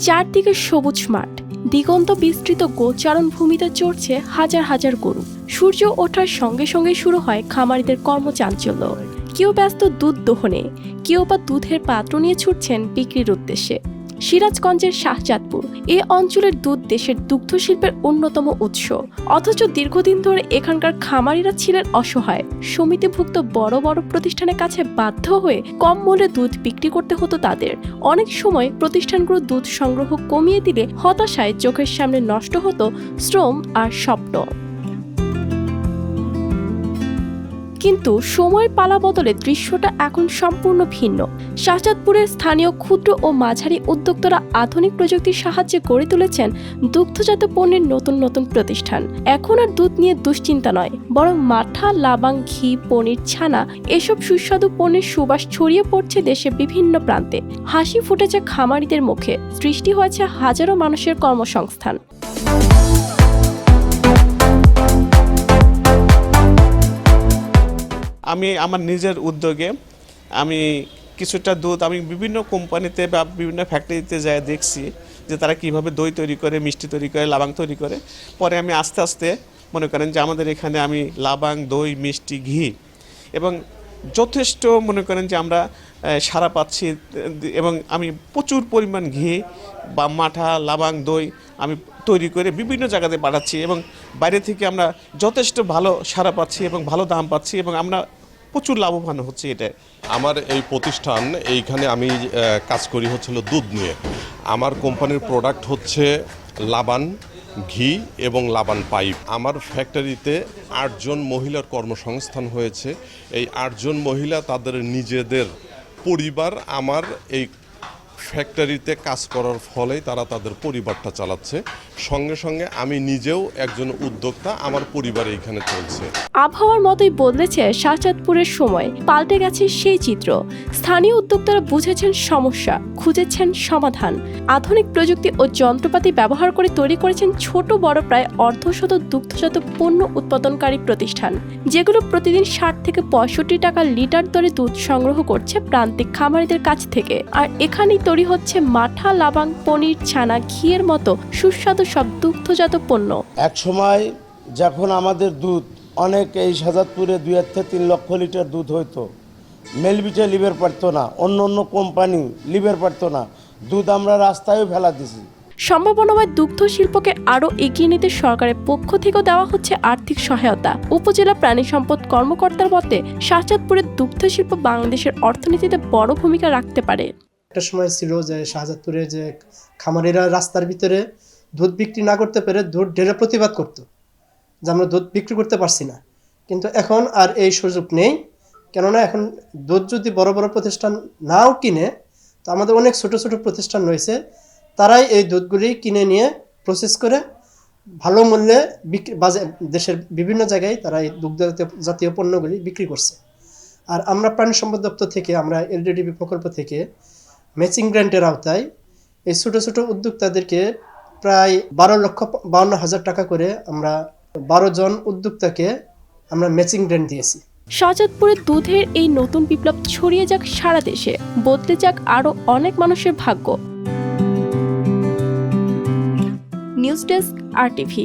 চারদিকে সবুজ মাঠ। দিগন্ত বিস্তৃত গোচারণ ভূমিতে চড়ছে হাজার হাজার গরু। সূর্য ওঠার সঙ্গে সঙ্গে শুরু হয় খামারিদের কর্মচাঞ্চল্য। কেউ ব্যস্ত দুধ দোহনে, কেউ বা দুধের পাত্র নিয়ে ছুটছেন বিক্রির উদ্দেশ্যে। সিরাজগঞ্জের শাহজাদপুর। এ অঞ্চলের দুধ দেশের দুগ্ধ শিল্পের অন্যতম উৎস। অথচ দীর্ঘদিন ধরে এখানকার খামারিরা ছিলেন অসহায়। সমিতিভুক্ত বড় বড় প্রতিষ্ঠানের কাছে বাধ্য হয়ে কম মূল্যে দুধ বিক্রি করতে হতো তাদের। অনেক সময় প্রতিষ্ঠানগুলো দুধ সংগ্রহ কমিয়ে দিলে হতাশায় চোখের সামনে নষ্ট হতো শ্রম আর স্বপ্ন। কিন্তু সময়ের পালা বদলে দৃশ্যটা এখন সম্পূর্ণ ভিন্ন। শাহজাদপুরের স্থানীয় ক্ষুদ্র ও মাঝারি উদ্যোক্তারা আধুনিক প্রযুক্তির সাহায্যে গড়ে তুলেছেন দুগ্ধজাত পণ্যের নতুন নতুন প্রতিষ্ঠান। এখন আর দুধ নিয়ে দুশ্চিন্তা নয়, বরং মাঠা, লাবাং, ঘি, পনির, ছানা এসব সুস্বাদু পণ্যের সুবাস ছড়িয়ে পড়ছে দেশের বিভিন্ন প্রান্তে। হাসি ফুটেছে খামারিদের মুখে, সৃষ্টি হয়েছে হাজারো মানুষের কর্মসংস্থান। আমি আমার নিজের উদ্যোগে আমি কিছুটা দুধ আমি বিভিন্ন কোম্পানিতে বা বিভিন্ন ফ্যাক্টরিতে যাই দেখছি যে তারা কীভাবে দই তৈরি করে, মিষ্টি তৈরি করে, লাবাং তৈরি করে। পরে আমি আস্তে আস্তে মনে করেন যে আমাদের এখানে আমি লাবাং, দই, মিষ্টি, ঘি এবং যথেষ্ট মনে করেন যে আমরা সারা পাচ্ছি এবং আমি প্রচুর পরিমাণ ঘি বা মাঠা, লাবাং, দই আমি তৈরি করে বিভিন্ন জায়গাতে পাঠাচ্ছি এবং বাইরে থেকে আমরা যথেষ্ট ভালো সারা পাচ্ছি এবং ভালো দাম পাচ্ছি এবং আমরা প্রচুর লাভবান হচ্ছে এটা আমার এই প্রতিষ্ঠান, এইখানে আমি কাজ করি হচ্ছিল দুধ নিয়ে। আমার কোম্পানির প্রোডাক্ট হচ্ছে লাবান ঘি এবং লাবান পাইপ। আমার ফ্যাক্টরিতে আটজন মহিলার কর্মসংস্থান হয়েছে। এই আটজন মহিলা তাদের নিজেদের পরিবার, আমার এই ফ্যাক্টরিতে কাজ করার ফলেই তারা তাদের পরিবারটা চালাচ্ছে। সঙ্গে সঙ্গে আমি নিজেও একজন উদ্যোক্তা, আমার পরিবার এখানে চলছে। আবহাওয়ার মতোই বদলেছে শাহজাদপুরের সময়। পাল্টে গেছে সেই চিত্র। স্থানীয় উদ্যোক্তারা বুঝেছেন সমস্যা, খুঁজেছেন সমাধান। আধুনিক প্রযুক্তি ও যন্ত্রপাতি ব্যবহার করে তৈরি করেছেন ছোট বড় প্রায় অর্ধশত দুগ্ধজাত পণ্য উৎপাদনকারী প্রতিষ্ঠান। যেগুলো প্রতিদিন ষাট থেকে পঁয়ষট্টি টাকা লিটার দরে দুধ সংগ্রহ করছে প্রান্তিক খামারিদের কাছ থেকে। আর এখানেই তৈরি হচ্ছে মাঠা লাবাং পনির ছানা ঘিয়ের মতো সুস্বাদু সব দুগ্ধজাত পণ্য। এক সময় যখন আমাদের দুধ অনেক এই সাজাদপুরে দুই থেকে তিন লক্ষ লিটার দুধ হইতো মেলবিটে লিবের পারতো না অন্য অন্য কোম্পানি লিবের পারতো না দুধ আমরা রাস্তায়ও ফেলা দিছি। সম্ভাবনাময় দুগ্ধ শিল্পকে আরও এগিয়ে নিতে সরকারের পক্ষ থেকেও দেওয়া হচ্ছে আর্থিক সহায়তা। উপজেলা প্রাণী সম্পদ কর্মকর্তার মতে শাহজাদপুরের দুগ্ধ শিল্প বাংলাদেশের অর্থনীতিতে বড় ভূমিকা রাখতে পারে। একটা সময় ছিল যে শাহজাদপুরে যে খামারিরা রাস্তার ভিতরে দুধ বিক্রি না করতে পেরে দুধ ঢেলে প্রতিবাদ করতো, যে আমরা দুধ বিক্রি করতে পারছি না। কিন্তু এখন আর এই সুযোগ নেই। কেননা এখন দুধ যদি বড় বড় প্রতিষ্ঠান নাও কিনে, তো আমাদের অনেক ছোট ছোট প্রতিষ্ঠান রয়েছে, তারাই এই দুধগুলি কিনে নিয়ে প্রসেস করে ভালো মূল্যে বিক্রি দেশের বিভিন্ন জায়গায় তারা এই দুগ্ধ জাতীয় পণ্যগুলি বিক্রি করছে। আর আমরা প্রাণী সম্পদ দপ্তর থেকে, আমরা এলডিডিবি প্রকল্প থেকে ম্যাচিং গ্র্যান্টের আওতায় এই ছোটো ছোটো উদ্যোক্তাদেরকে প্রায় বারো লক্ষ বাউন্ন হাজার টাকা করে আমরা বারো জন উদ্যোক্তাকে আমরা ম্যাচিং গ্র্যান্ট দিয়েছি। শাহজাদপুরের দুধের এই নতুন বিপ্লব ছড়িয়ে যাক সারা দেশে, বদলে যাক আরও অনেক মানুষের ভাগ্য। নিউজ ডেস্ক আর টিভি।